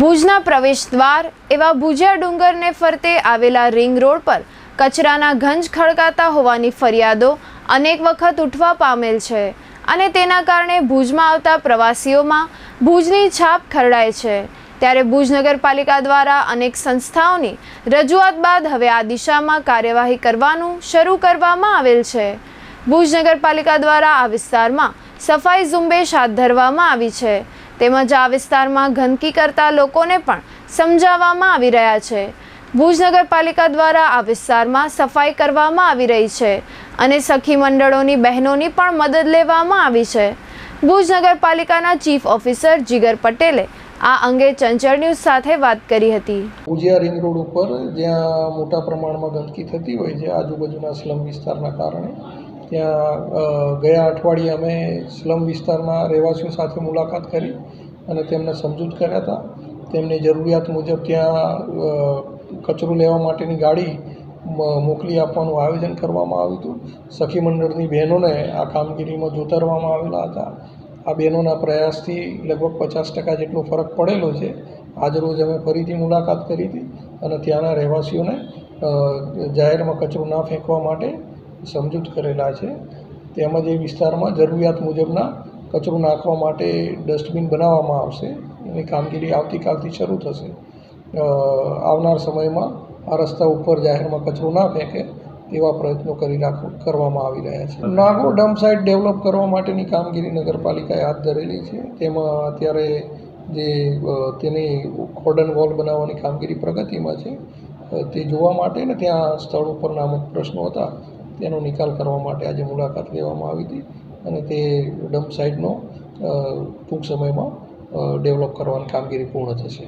ભુજના પ્રવેશ દ્વાર એવા ભુજિયા ડુંગરને ફરતે આવેલા રિંગ રોડ પર કચરાના ગંજ ખડકાતા હોવાની ફરિયાદો અનેક વખત ઉઠવા પામેલ છે અને તેના કારણે ભુજમાં આવતા પ્રવાસીઓમાં ભુજની છાપ ખરડાય છે. ત્યારે ભુજ નગરપાલિકા દ્વારા અનેક સંસ્થાઓની રજૂઆત બાદ હવે આ દિશામાં કાર્યવાહી કરવાનું શરૂ કરવામાં આવેલ છે. ભુજ નગરપાલિકા દ્વારા આ વિસ્તારમાં સફાઈ ઝુંબેશ હાથ ધરવામાં આવી છે. તેમજ આ વિસ્તારમાં ગંદકી કરતા લોકોને પણ સમજાવવામાં આવી રહ્યા છે. ભુજ નગરપાલિકા દ્વારા આ વિસ્તારમાં સફાઈ કરવામાં આવી રહી છે અને સખી મંડળોની બહેનોની પણ મદદ લેવામાં આવી છે. ભુજ નગરપાલિકાના ચીફ ઓફિસર જીગર પટેલે આ અંગે ચંચળ ન્યૂઝ સાથે વાત કરી હતી. ભુજિયા રિંગ રોડ ઉપર જ્યાં મોટા પ્રમાણમાં ગંદકી થતી હોય છે આજુબાજુના સ્લમ વિસ્તારના કારણે ત્યાં ગયા અઠવાડિયે અમે સ્લમ વિસ્તારમાં રહેવાસીઓ સાથે મુલાકાત કરી અને તેમને સમજૂત કર્યા હતા. તેમની જરૂરિયાત મુજબ ત્યાં કચરો લેવા માટેની ગાડી મોકલી આપવાનું આયોજન કરવામાં આવ્યું હતું. સખી મંડળની બહેનોને આ કામગીરીમાં જોતરવામાં આવેલા હતા. આ બહેનોના પ્રયાસથી લગભગ પચાસ ટકા જેટલો ફરક પડેલો છે. આજરોજ અમે ફરીથી મુલાકાત કરી હતી અને ત્યાંના રહેવાસીઓને જાહેરમાં કચરો ના ફેંકવા માટે સમજૂત કરેલા છે. તેમજ એ વિસ્તારમાં જરૂરિયાત મુજબના કચરો નાખવા માટે ડસ્ટબિન બનાવવામાં આવશે. એની કામગીરી આવતીકાલથી શરૂ થશે. આવનાર સમયમાં આ રસ્તા ઉપર જાહેરમાં કચરો ના ફેંકે તેવા પ્રયત્નો કરી રાખ કરવામાં આવી રહ્યા છે. નાગો ડમ્પ સાઇટ ડેવલપ કરવા માટેની કામગીરી નગરપાલિકાએ હાથ ધરેલી છે. તેમાં અત્યારે જે તેની કોર્ડન વોલ બનાવવાની કામગીરી પ્રગતિમાં છે. તે જોવા માટે ને ત્યાં સ્થળ ઉપરના અમુક પ્રશ્નો હતા. તેનો નિકાલ કરવા માટે આજે મુલાકાત લેવામાં આવી હતી અને તે ડમ્પ સાઇટનો ટૂંક સમયમાં ડેવલપ કરવાની કામગીરી પૂર્ણ થશે.